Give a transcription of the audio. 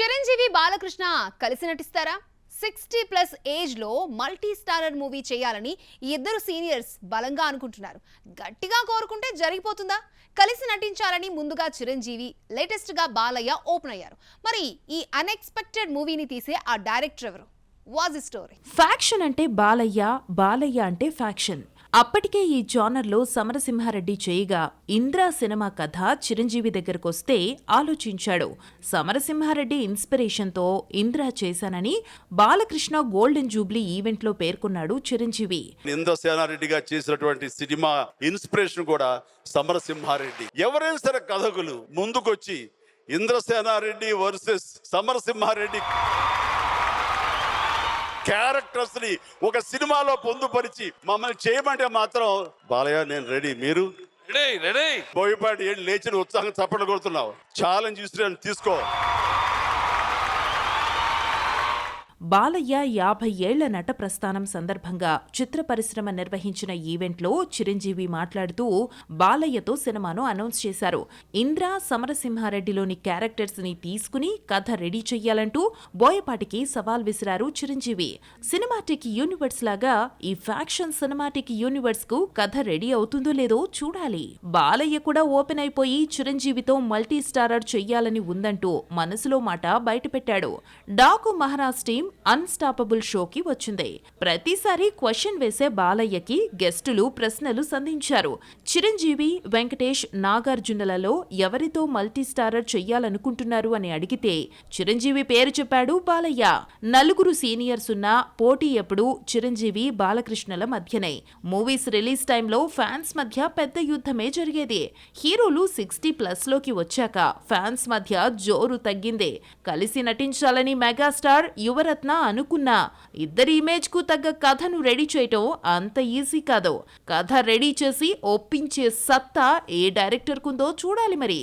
చిరంజీవి బాలకృష్ణ కలిసి నటిస్తారా? Sixty plus ఏజ్లో మల్టీ స్టారర్ మూవీ చేయాలని ఈ ఇద్దరు సీనియర్స్ బలంగా అనుకుంటున్నారు. గట్టిగా కోరుకుంటే జరిగిపోతుందా? కలిసి నటించాలని ముందుగా చిరంజీవి లేటెస్ట్గా బాలయ్య ఓపెన్ అయ్యారు. మరి ఈ అన్ఎక్స్పెక్టెడ్ మూవీని తీసే ఆ డైరెక్టర్ ఎవరు? Was story. ఫ్యాక్షన్ అంటే బాలయ్య బాలయ్య అంటే ఫ్యాక్షన్. అప్పటికే ఈ జానర్లో సమరసింహారెడ్డి చేయగా ఇంద్రా సినిమా కథ చిరంజీవి దగ్గరకొస్తే ఆలోచించాడు. సమరసింహారెడ్డి ఇన్స్పిరేషన్తో ఇంద్రా చేశానని బాలకృష్ణ గోల్డెన్ జూబ్లీ ఈవెంట్లో పేర్కొన్నాడు చిరంజీవి. ఇంద్రసేనారెడ్డిగా చేసినటువంటి సినిమా ఇన్స్పిరేషన్ కూడా సమరసింహారెడ్డి. ఎవరైనా సరే కథకులు ముందుకొచ్చి ఇంద్రసేనారెడ్డి వర్సెస్ సమరసింహారెడ్డి క్యారెక్టర్స్ని ఒక సినిమాలో పొందుపరిచి మమ్మల్ని చేయమంటే మాత్రం బాలయ్య నేను రెడీ. మీరు? Ready ready. బోయపాటి ఏళ్ళు లేచిన ఉత్సాహం చప్పట్లు కొడుతున్నావు. ఛాలెంజ్ ఇస్తున్నాను తీసుకో. బాలయ్య యాభై ఏళ్ళ నట ప్రస్థానం సందర్భంగా చిత్ర పరిశ్రమ నిర్వహించిన ఈవెంట్లో చిరంజీవి మాట్లాడుతూ బాలయ్యతో సినిమాను అనౌన్స్ చేశారు. ఇంద్ర సమరసింహారెడ్డిలోని క్యారెక్టర్స్ని తీసుకుని కథ రెడీ చెయ్యాలంటూ బోయపాటికి సవాల్ విసిరారు చిరంజీవి. సినిమాటిక్ యూనివర్స్ లాగా ఈ ఫ్యాక్షన్ సినిమాటిక్ యూనివర్స్కు కథ రెడీ అవుతుందో లేదో చూడాలి. బాలయ్య కూడా ఓపెన్ అయిపోయి చిరంజీవితో మల్టీ స్టారర్ చెయ్యాలని ఉందంటూ మనసులో మాట బయటపెట్టాడు. డాకు మహారాజ్ టీం అన్స్టాపబుల్ షోకి వచ్చింది. ప్రతిసారి క్వశ్చన్ వేసే బాలయ్యకి గెస్టులు ప్రశ్నలు సంధించారు. చిరంజీవి వెంకటేష్ నాగార్జునలలో ఎవరితో మల్టీస్టారర్ చెయ్యాలనుకుంటున్నారు అని అడిగితే చిరంజీవి పేరు చెప్పాడు బాలయ్య. నలుగురు సీనియర్స్ ఉన్న పోటీ ఎప్పుడు చిరంజీవి బాలకృష్ణల మధ్యనే. మూవీస్ రిలీజ్ టైంలో ఫ్యాన్స్ మధ్య పెద్ద యుద్ధమే జరిగేది. హీరోలు సిక్స్టీ ప్లస్లోకి వచ్చాక ఫ్యాన్స్ మధ్య జోరు తగ్గిందే. కలిసి నటించాలని మెగాస్టార్ యువరత్ రత్న అనుకున్నా ఇద్దరి ఇమేజ్కు తగ్గ కథను రెడీ చేయటం అంత ఈజీ కాదు. కథ రెడీ చేసి ఒప్పించే సత్తా ఏ డైరెక్టర్ కుందో చూడాలి మరి.